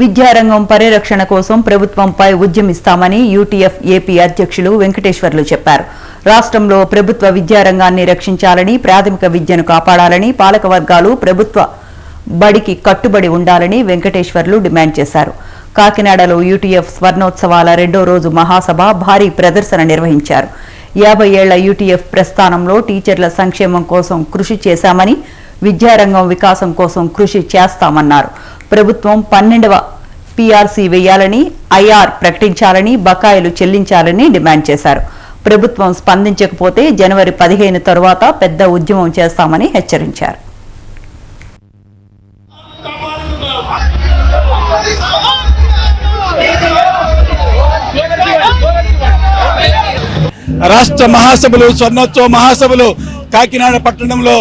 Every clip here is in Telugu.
విద్యారంగం పరిరక్షణ కోసం ప్రభుత్వంపై ఉద్యమిస్తామని యూటీఎఫ్ ఏపీ అధ్యక్షులు వెంకటేశ్వర్లు చెప్పారు. రాష్ట్రంలో ప్రభుత్వ విద్యారంగాన్ని రక్షించాలని ప్రాథమిక విద్యను కాపాడాలని పాలకవర్గాలు ప్రభుత్వ బడికి కట్టుబడి ఉండాలని వెంకటేశ్వర్లు డిమాండ్ చేశారు. కాకినాడలో యూటీఎఫ్ స్వర్ణోత్సవాల రెండో రోజు మహాసభ భారీ ప్రదర్శన నిర్వహించారు. యాభై ఏళ్ళ యూటీఎఫ్ ప్రస్థానంలో టీచర్ల సంక్షేమం కోసం కృషి చేశామని విద్యారంగం వికాసం కోసం కృషి చేస్తామన్నారు. ప్రభుత్వం పన్నెండవ పీఆర్సీ వేయాలని ఐఆర్ ప్రకటించాలని బకాయిలు చెల్లించాలని డిమాండ్ చేశారు. ప్రభుత్వం స్పందించకపోతే జనవరి పదిహేను తరువాత పెద్ద ఉద్యమం చేస్తామని హెచ్చరించారు. రాష్ట్ర మహాసభలు స్వర్ణోత్సవ మహాసభలు కాకినాడ పట్టణంలో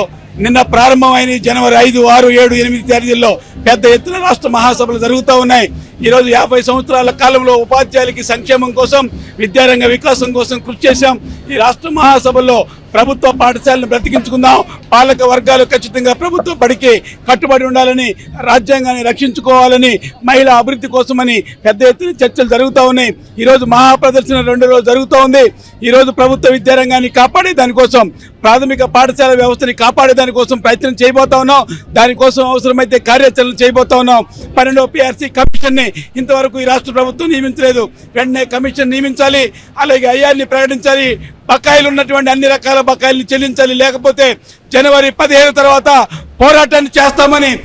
నిన్న ప్రారంభమైన జనవరి ఐదు ఆరు ఏడు ఎనిమిది తేదీల్లో పెద్ద ఎత్తున రాష్ట్ర మహాసభలు జరుగుతూ ఉన్నాయి. ఈరోజు యాభై సంవత్సరాల కాలంలో ఉపాధ్యాయులకి సంక్షేమం కోసం విద్యారంగ వికాసం కోసం కృషి చేశాం. ఈ రాష్ట్ర మహాసభలో ప్రభుత్వ పాఠశాలను బ్రతికించుకుందాం. పాలక వర్గాలు ఖచ్చితంగా ప్రభుత్వ బడికి కట్టుబడి ఉండాలని రాజ్యాంగాన్ని రక్షించుకోవాలని మహిళా అభివృద్ధి కోసమని పెద్ద ఎత్తున చర్చలు జరుగుతూ ఉన్నాయి. ఈరోజు మహాప్రదర్శన రెండు రోజు జరుగుతూ ఉంది. ఈరోజు ప్రభుత్వ విద్యారంగాన్ని కాపాడే దానికోసం ప్రాథమిక పాఠశాల వ్యవస్థని కాపాడే దానికోసం ప్రయత్నం చేయబోతా ఉన్నాం. దానికోసం అవసరమైతే కార్యాచరణ చేయబోతా ఉన్నాం. పన్నెండో పిఆర్సీ కమిషన్ని ఇంతవరకు ఈ రాష్ట్ర ప్రభుత్వం నియమించలేదు. వెంటనే కమిషన్ నియమించాలి. అలాగే అయ్యాన్ని ప్రకటించాలి. బకాయిలు ఉన్నటువంటి అన్ని రకాల బకాయిల్ని చెల్లించాలి. లేకపోతే జనవరి పదిహేను తర్వాత పోరాటాన్ని చేస్తామని